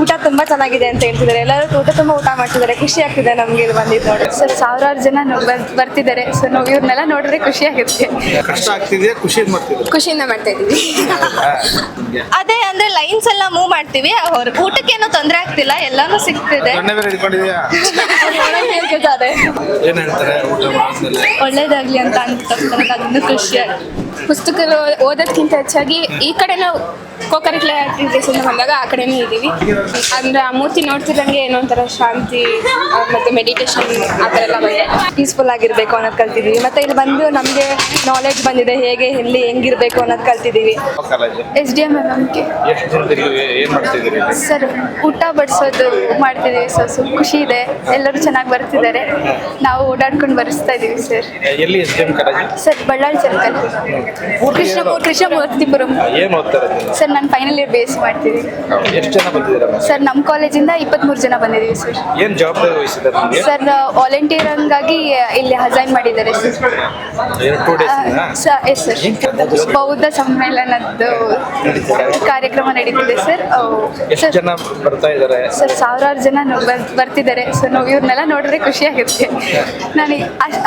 ಊಟ ತುಂಬಾ ಚೆನ್ನಾಗಿದೆ ಅಂತ ಹೇಳ್ತಿದ್ದಾರೆ. ಎಲ್ಲರೂ ಊಟ ತುಂಬಾ ಊಟ ಮಾಡ್ತಿದ್ದಾರೆ. ಖುಷಿ ಆಗ್ತಿದೆ ನಮ್ಗೆ ಇಲ್ಲಿ ಬಂದಿದ್ದು ನೋಡಿ. ಸರ್ ಸಾವಿರಾರು ಜನ ಬರ್ತಿದ್ದಾರೆ. ಸೊ ನಾವು ಇವ್ರನ್ನೆಲ್ಲ ನೋಡಿದ್ರೆ ಖುಷಿ ಆಗುತ್ತೆ. ಕಷ್ಟ ಆಗ್ತಿದೆ ಖುಷಿ ಖುಷಿಯಿಂದ ಮಾಡ್ತಾ ಇದೀವಿ ಅದೇ ಅಂದ್ರೆ ಲೈನ್ಸ್ ಎಲ್ಲ ಮೂವ್ ಮಾಡ್ತೀವಿ. ಅವ್ರ ಊಟಕ್ಕೇನು ತೊಂದರೆ ಆಗ್ತಿಲ್ಲ. ಎಲ್ಲಾನು ಸಿಗ್ತಿದೆ. ಒಳ್ಳೇದಾಗ್ಲಿ ಅಂತ ಅಂತ ಅದನ್ನು ಖುಷಿ ಪುಸ್ತಕಗಳು ಓದೋದಕ್ಕಿಂತ ಹೆಚ್ಚಾಗಿ ಈ ಕಡೆ ನಾವು ಕೋಕರಿಕ್ಯುಲರ್ ಆಕ್ಟಿವಿಟೀಸ್ ಅಂತ ಬಂದಾಗ ಆ ಕಡೆನೇ ಇದ್ದೀವಿ. ಅಂದ್ರೆ ಆ ಮೂರ್ತಿ ನೋಡ್ತಿದ್ದಂಗೆ ಏನೋ ಒಂಥರ ಶಾಂತಿ ಮತ್ತೆ ಮೆಡಿಟೇಷನ್ ಆ ಥರ ಎಲ್ಲ ಬಂದಿದೆ. ಪೀಸ್ಫುಲ್ ಆಗಿರ್ಬೇಕು ಅನ್ನೋದು ಕಲ್ತಿದ್ದೀವಿ ಮತ್ತೆ ಇಲ್ಲಿ ಬಂದು ನಮಗೆ ನಾಲೆಡ್ಜ್ ಬಂದಿದೆ ಹೇಗೆ ಎಲ್ಲಿ ಹೆಂಗಿರ್ಬೇಕು ಅನ್ನೋದು ಕಲ್ತಿದ್ದೀವಿ ಎಸ್ ಡಿ ಎಂ ನಮಗೆ ಸರ್ ಊಟ ಬಡಿಸೋದು ಮಾಡ್ತಿದ್ದೀವಿ ಸರ್ ಸ್ವಲ್ಪ ಖುಷಿ ಇದೆ. ಎಲ್ಲರೂ ಚೆನ್ನಾಗಿ ಬರ್ತಿದ್ದಾರೆ. ನಾವು ಓಡಾಡ್ಕೊಂಡು ಬರೆಸ್ತಾ ಇದ್ದೀವಿ sir. Sir Ballari circle Krishna Krishnamurthypuram ಏನ್ ಓದ್ತಾರೆ? ಸರ್ ನಾನು ಫೈನಲ್ ಇಯರ್ ಬೇಸ್ ಮಾಡ್ತೀನಿ ಎಷ್ಟು ಜನ ಸರ್ ನಮ್ಮ ಕಾಲೇಜಿಂದ ಇಪ್ಪತ್ತ್ಮೂರು ಜನ ಬಂದಿದ್ದೀವಿ ಸರ್. ಏನು ಜವಾಬ್ದಾರಿ ವಹಿಸಿದ್ದಾರೆ ನಿಮಗೆ? ಸರ್ ವಾಲಂಟಿಯರಂಗಾಗಿ ಇಲ್ಲಿ ಹಜೈನ್ ಮಾಡಿದ್ದಾರೆ sir. Two days yes sir ಬೌದ್ಧ ಸಮ್ಮೇಳನದ್ದು ಕಾರ್ಯಕ್ರಮ ನಡೀತಿದೆ ಸರ್. ಎಷ್ಟು ಸರ್ ಜನ ಬರ್ತಾ ಇದ್ದಾರೆ? ಸರ್ ಸಾವಿರಾರು ಜನ ಬರ್- ಬರ್ತಿದ್ದಾರೆ. ಸೊ ನಾವು ಇವ್ರನ್ನೆಲ್ಲ ನೋಡಿದ್ರೆ ಖುಷಿ ಆಗುತ್ತೆ. ನಾನು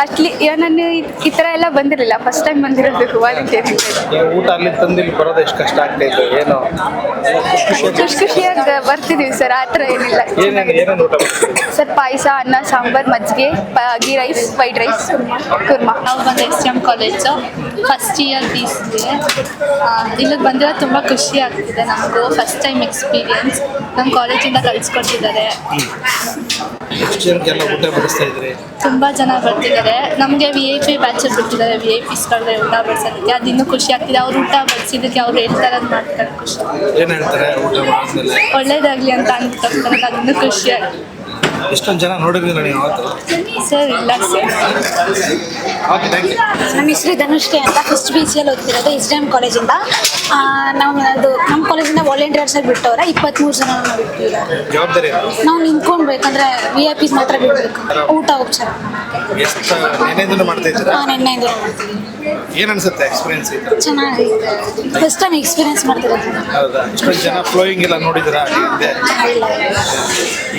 ಅಟ್ಲಿ ನಾನು ಈ- ಈ ಥರ ಎಲ್ಲ ಬಂದಿರಲಿಲ್ಲ. ಫಸ್ಟ್ ಟೈಮ್ ಬಂದಿರೋದು. ನೀವು ಊಟ ಅಲ್ಲಿ ತಂದು ಇಲ್ಲಿ ಬರೋದು ಎಷ್ಟು ಕಷ್ಟ ಆಗ್ತಾ ಇತ್ತು ಏನು? ಖುಷಿ ಖುಷಿಯಾಗಿ ಬರ್ತಿದೀವಿ ಸರ್ ಆ ಥರ ಏನಿಲ್ಲ. ಏನೇನು ಏನೇನು ಊಟ ಮಾಡ್ತೀರಿ? ಸರ್ ಪಾಯಸ ಅನ್ನ ಸಾಂಬಾರ್ ಮಜ್ಜಿಗೆ ಪ- ghee rice white rice kurma. ನಾವು ಬಂದು S T M college. First year ಪೀಸ್ಗೆ ಇಲ್ಲಿಗೆ ಬಂದಿರೋದು ತುಂಬ ಖುಷಿ ಆಗ್ತಿದೆ ನಮಗೂ ಫಸ್ಟ್ ಟೈಮ್ ಎಕ್ಸ್ಪೀರಿಯನ್ಸ್ ನಮ್ಮ ಕಾಲೇಜಿಂದ ಕಲಿಸ್ಕೊಟ್ಟಿದ್ದಾರೆ ತುಂಬಾ ಜನಕ್ಕೆಲ್ಲ ಊಟ ಬಡಿಸ್ತಾ ಇದ್ರಿ? ತುಂಬ ಜನ ಬರ್ತಿದ್ದಾರೆ. ನಮಗೆ ವಿ ಐ ಪಿ ಬ್ಯಾಚಸ್ ಬಿಟ್ಟಿದ್ದಾರೆ. ವಿ ಐ ಪಿಸ್ಗಳನ್ನ ಊಟ ಬಡಿಸೋದಕ್ಕೆ ಅದು ಅದಿನ್ನೂ ಖುಷಿ ಆಗ್ತಿದೆ. ಅವ್ರು ಊಟ ಬಡಿಸಿದಕ್ಕೆ ಅವ್ರು ಹೇಳ್ತಾರೆ ಅದು ಮಾಡ್ತಾರೆ ಖುಷಿ. ಏನ್ ಹೇಳ್ತಾರೆ ಊಟ ಮಾಡಿದ್ಮೇಲೆ ಒಳ್ಳೇದಾಗಲಿ ಅಂತ ಅನ್ಕೊಂತಾರೆ ಅದನ್ನು ಇನ್ನೂ ಖುಷಿ ಆಗ್ತದೆ. ಎಷ್ಟೊಂದು ಜನ ನೋಡಿದ್ರಿ ನೀವು ಯಾವತ್ತು ಸರ್ ಇಲ್ಲ ಸರ್. ಓಕೆ ಥ್ಯಾಂಕ್ ಯು ನಮ್ಮ ಹೆಸರು ಧನುಷ್ಕೆ ಅಂತ. ಫಸ್ಟ್ ಬಿ ಸಿ ಎಲ್ ಓದ್ತಿರೋದು ಎಸ್ ಡಿ ಎಂ ಕಾಲೇಜಿಂದ ನಾವು ಅದು ನಮ್ಮ ಕಾಲೇಜಿಂದ ವಾಲಂಟಿಯರ್ಸ್ ಆಗಿ ಬಿಟ್ಟವ್ರೆ. ಇಪ್ಪತ್ತ್ಮೂರು ಜನ ಬಿಟ್ಟಿದ್ದಾರೆ ಜವಾಬ್ದಾರಿ ನಾವು ನಿಂತ್ಕೊಳ್ಬೇಕಂದ್ರೆ ವಿ ಐ ಪಿಸ್ ಮಾತ್ರ ಬಿಡಬೇಕು. ಊಟ ಉಪಚಾರ ಎಷ್ಟು ನೆನೆದಿಂದ ಮಾಡ್ತಾ ಇದ್ದೀರಾ? ಹಾಂ ನೆನ್ನೆಯಿಂದ ಮಾಡ್ತೀವಿ. ಏನ್ ಅನ್ಸುತ್ತೆ ಎಕ್ಸ್ಪೀರಿಯನ್ಸ್ ಇದು? ಚೆನ್ನಾಗಿ ಫಸ್ಟ್ ಟೈಮ್ ಎಕ್ಸ್ಪೀರಿಯನ್ಸ್ ಮಾಡ್ತಿರೋದು. ಹೌದಾ? ಇಷ್ಟೊಂದು ಜನ ಫ್ಲೋಯಿಂಗ್ ಎಲ್ಲ ನೋಡಿದಿರಾ? ಹಿಂದೆ ಇಲ್ಲ.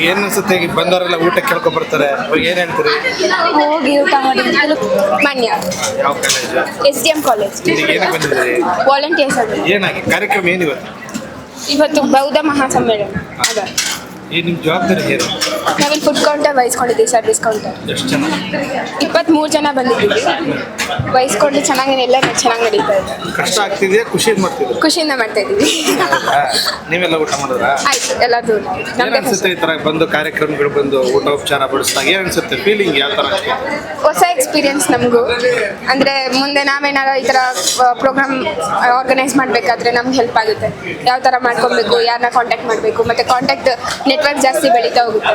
ಏನ್ ಅನ್ಸುತ್ತೆ ಈಗ ಬಂದವರೆಲ್ಲ ಊಟ ಕೇಳ್ಕೊ ಬರ್ತಾರೆ ಅವ್ರಿಗೆ ಏನ್ ಹೇಳ್ತೀರಿ? ಹೋಗಿ ಊಟ ಮಾಡಿ. ಮಾನ್ಯ ಯಾವ college S D M college ಇಲ್ಲಿಗೆ ಏನಕ್ಕೆ ಬಂದಿದ್ದೀರಿ? ವಾಲಂಟಿಯರ್ಸ್ ಅದು ಏನಾಗಿ? ಕಾರ್ಯಕ್ರಮ ಏನಿವತ್ತು? ಇವತ್ತು ಬೌದ್ಧ ಮಹಾಸಮ್ಮೇಳನ. ಅದ ಈ ನಿಮ್ ಜವಾಬ್ದಾರಿ ಏನು? ನಾವಿಲ್ಲಿ ಫುಡ್ ಕೌಂಟರ್ ವಹಿಸ್ಕೊಂಡಿದ್ದೀವಿ ಸರ್ ಡಿಸ್ಕೌಂಟ್ ಎಷ್ಟು ಜನ? ಇಪ್ಪತ್ತ್ಮೂರು ಜನ ಬಂದಿದ್ದೀವಿ. ವಹಿಸ್ಕೊಂಡು ಚೆನ್ನಾಗಿ ಎಲ್ಲ ಚೆನ್ನಾಗಿ ನಡೀತಾ ಇದೆ. ಕಷ್ಟ ಆಗ್ತಿದೆಯಾ? ಖುಷಿ ಮಾಡ್ತಿದ್ರು ಖುಷಿಯಿಂದ ಮಾಡ್ತಾ ಇದ್ದೀವಿ. ನೀವೆಲ್ಲ ಊಟ ಮಾಡಿದ್ರಾ? ಆಯ್ತು ಎಲ್ಲರೂ ಏನ್ ಅನ್ಸುತ್ತೆ ಈ ತರ ಬಂದು ಕಾರ್ಯಕ್ರಮಗಳು ಬಂದು ಊಟ ಉಪಚಾರ ಬಡಿಸಿದಾಗ? ಏನ್ ಅನ್ಸುತ್ತೆ? ಫೀಲಿಂಗ್ ಯಾವ ತರ ಹೊಸ ಎಕ್ಸ್ಪೀರಿಯನ್ಸ್ ನಮಗೂ. ಅಂದರೆ ಮುಂದೆ ನಾವೇನಾರ ಈ ಥರ ಪ್ರೋಗ್ರಾಮ್ ಆರ್ಗನೈಸ್ ಮಾಡಬೇಕಾದ್ರೆ ನಮ್ಗೆ ಹೆಲ್ಪ್ ಆಗುತ್ತೆ. ಯಾವ ಥರ ಮಾಡ್ಕೊಬೇಕು ಯಾರನ್ನ ಕಾಂಟ್ಯಾಕ್ಟ್ ಮಾಡಬೇಕು ಮತ್ತು ಕಾಂಟ್ಯಾಕ್ಟ್ ನೆಟ್ವರ್ಕ್ ಜಾಸ್ತಿ ಬೆಳೀತಾ ಹೋಗುತ್ತೆ.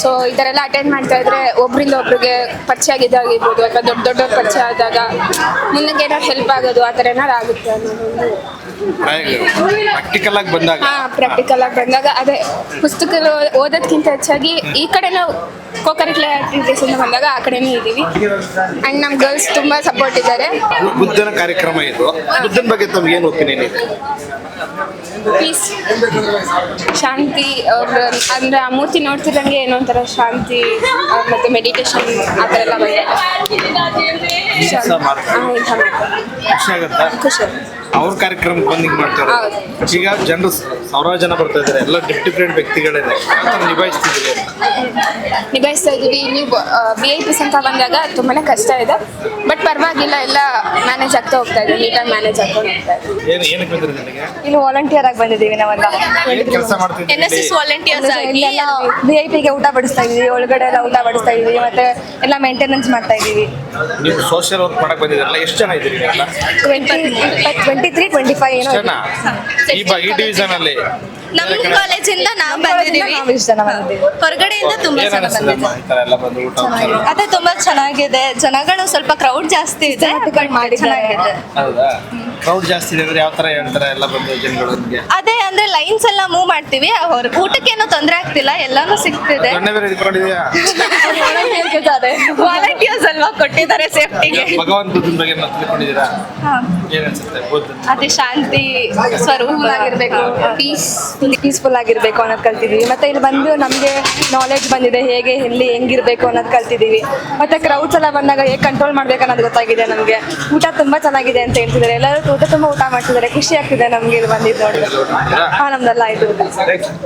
ಸೊ ಈ ಥರ ಎಲ್ಲ ಅಟೆಂಡ್ ಮಾಡ್ತಾ ಇದ್ರೆ ಒಬ್ರಿಂದ ಒಬ್ರಿಗೆ ಪರಿಚಯ ಆಗಿದ್ದಾಗಿರ್ಬೋದು ಅಥವಾ ದೊಡ್ಡ ದೊಡ್ಡವ್ರ ಪರಿಚಯ ಆದಾಗ ಮುಂದಕ್ಕೆ ಏನಾದ್ರು ಹೆಲ್ಪ್ ಆಗೋದು ಆ ಥರ ಏನಾದ್ರು ಆಗುತ್ತೆ ಅನ್ನೋದೊಂದು ಪ್ರಾಕ್ಟಿಕಲ್ ಆಗಿ ಬಂದಾಗ. ಹಾ ಪ್ರಾಕ್ಟಿಕಲ್ ಆಗಿ ಬಂದಾಗ ಅದೇ ಪುಸ್ತಕಗಳು ಓದೋದ್ಕಿಂತ ಹೆಚ್ಚಾಗಿ ಈ ಕಡೆ ನಾವು ಕೋಕರಿಕ್ಯುಲರ್ ಆಕ್ಟಿವಿಟೀಸ್ ಅಂತ ಬಂದಾಗ ಆ ಕಡೆನೇ ಇದ್ದೀವಿ. ಅಂಡ್ ನಮ್ಮ ಗರ್ಲ್ಸ್ ತುಂಬಾ ಸಪೋರ್ಟ್ ಇದ್ದಾರೆ. ಬುದ್ಧನ ಕಾರ್ಯಕ್ರಮ ಇದು. ಬುದ್ಧನ ಬಗ್ಗೆ ತಮ್ಗೆ ಏನು ಒಪಿನಿಯನ್ ಇದೆ? ಪೀಸ್ ಶಾಂತಿ ಅವ್ರ ಅಂದ್ರೆ ಆ ಮೂರ್ತಿ ನೋಡ್ತಿದ್ದಂಗೆ ಏನೋ ಒಂಥರ ಶಾಂತಿ ಮತ್ತೆ ಮೆಡಿಟೇಷನ್ ಆ ಥರ ಎಲ್ಲ ಮಾಡ್ತಾರೆ. ಖುಷಿ ಆಗುತ್ತಾ. ಖುಷಿ ಅವ್ರ ಕಾರ್ಯಕ್ರಮಕ್ಕೆ ಬಂದು ಹಿಂಗ್ ಮಾಡ್ತಾರೆ. ಈಗ ಜನರು ಸಾವಿರಾರು ಜನ ಬರ್ತಾ ಇದ್ದಾರೆ ಎಲ್ಲ ಡಿಫ್ರೆಂಟ್ ವ್ಯಕ್ತಿಗಳಿದೆ. ಯಾವ ಥರ ನಿಭಾಯಿಸ್ತಿದ್ದೀರಿ ನಿಭಾಯಿಸ್ತಾ ಇದ್ದೀವಿ. ನೀವು ವಿ ಐ ಪಿಸ್ ಅಂತ ಬಂದಾಗ ತುಂಬಾ ಕಷ್ಟ ಇದೆ. ಬಟ್ ಪರವಾಗಿಲ್ಲ ಎಲ್ಲ ಮ್ಯಾನೇಜ್ ಆಗ್ತಾ ಹೋಗ್ತಾ ಇದೆ. ನೀಟಾಗಿ ಮ್ಯಾನೇಜ್ ಆಗ್ತಾ ಹೋಗ್ತಾ ಇದೆ. ಏನು ಏನಕ್ಕೆ ಇಲ್ಲಿ ವಾಲಂಟಿಯರ್ ಆಗಿ ಬಂದಿದ್ದೀವಿ ನಾವೆಲ್ಲ. ಕೆಲಸ ಎನ್ ಎಸ್ ಎಸ್ ವಾಲಂಟಿಯರ್ಸ್ ಆಗಿ. ವಿ ಐ ಪಿಗೆ ಊಟ ಬಡಿಸ್ತಾ ಇದೀವಿ ಒಳಗಡೆ ಎಲ್ಲ ಊಟ ಬಡಿಸ್ತಾ ಇದೀವಿ ಮತ್ತೆ ಎಲ್ಲ ಮೇಂಟೆನೆನ್ಸ್ ಮಾಡ್ತಾ ಇದೀವಿ ನೀವು ಸೋಷಿಯಲ್ ವರ್ಕ್ ಮಾಡಕ್ ಬಂದಿದ್ದೀರಲ್ಲ. ಎಷ್ಟು ಜನ ಇದ್ದೀರಿ twenty twenty three twenty five ಏನೋ ಈ ಬ ಈ ಡಿವಿಷನ್ ಅಲ್ಲಿ? ನಮ್ಮ ಕಾಲೇಜಿಂದ ನಾವು ಬಂದಿದ್ದೀವಿ ನಾವು ಇಷ್ಟು ಜನ ಬಂದಿದ್ದೀವಿ. ಹೊರಗಡೆಯಿಂದ ತುಂಬಾ ಏನ್ ಜನ ಅನಿಸ್ತದೆ ಬಂದಿದ್ದಾರೆ. ಈ ತರ ಎಲ್ಲ ಬಂದು ಊಟ ಉಪಚಾರ? ಅದೇ ತುಂಬಾ ಚೆನ್ನಾಗಿದೆ. ಜನಗಳು ಸ್ವಲ್ಪ ಕ್ರೌಡ್ ಜಾಸ್ತಿ ಇದೆ. Systematic ಆಗಿ ಮಾಡಿದ್ದಾರೆ. ಚೆನ್ನಾಗಿದೆ. ಹೌದಾ? ಕ್ರೌಡ್ ಜಾಸ್ತಿ ಇದೆ ಅಂದ್ರೆ ಯಾವ ತರ ಹೇಳ್ತಾರೆ ಎಲ್ಲ ಬಂದು ಜನಗಳು ನಿಮಗೆ? ಅದೇ ಅಂದ್ರೆ ಲೈನ್ಸ್ ಎಲ್ಲ ಮೂವ್ ಮಾಡ್ತೀವಿ. ಅವ್ರ ಊಟಕ್ಕೇನು ತೊಂದರೆ ಆಗ್ತಿಲ್ಲ ಎಲ್ಲಾನು ಸಿಗ್ತಿದೆ. ದೊಣ್ಣೆ ಬೇರೆ ಇಟ್ಕೊಂಡಿದ್ಯಾ ವಾಲಂಟಿಯರ್ಸ್ ಅಲ್ವಾ ಕೊಟ್ಟಿದ್ದಾರೆ ಸೇಫ್ಟಿಗೆ ಭಗವಂತ ಬುದ್ಧನ ಬಗ್ಗೆ ನಾವು ತಿಳ್ಕೊಂಡಿದ್ದೀರಾ? ಏನ್ ಅನ್ಸುತ್ತೆ ಅದೇ ಶಾಂತಿ ಸ್ವರೂಪ ಆಗಿರ್ಬೇಕು ಪೀಸ್ ಪೀಸ್ಫುಲ್ ಆಗಿರ್ಬೇಕು ಅನ್ನೋದು ಕಲ್ತಿದೀವಿ. ಮತ್ತೆ ಇಲ್ಲಿ ಬಂದು ನಮಗೆ ನಾಲೆಡ್ಜ್ ಬಂದಿದೆ ಹೇಗೆ ಎಲ್ಲಿ ಹೆಂಗಿರ್ಬೇಕು ಅನ್ನೋದು ಕಲ್ತಿದೀವಿ. ಮತ್ತೆ ಕ್ರೌಡ್ಸ್ ಎಲ್ಲ ಬಂದಾಗ ಹೇಗೆ ಕಂಟ್ರೋಲ್ ಮಾಡ್ಬೇಕು ಅನ್ನೋದು ಗೊತ್ತಾಗಿದೆ ನಮಗೆ. ಊಟ ತುಂಬಾ ಚೆನ್ನಾಗಿದೆ ಅಂತ ಹೇಳ್ತಿದ್ದಾರೆ. ಎಲ್ಲರೂ ಊಟ ತುಂಬಾ ಊಟ ಮಾಡ್ತಿದ್ದಾರೆ ಖುಷಿ ಆಗ್ತಿದೆ ನಮ್ಗೆ ಇಲ್ಲಿ ಬಂದಿದ್ದು ನೋಡಿ? ಹಾ ನಮ್ದೆಲ್ಲ ಆಯ್ತು.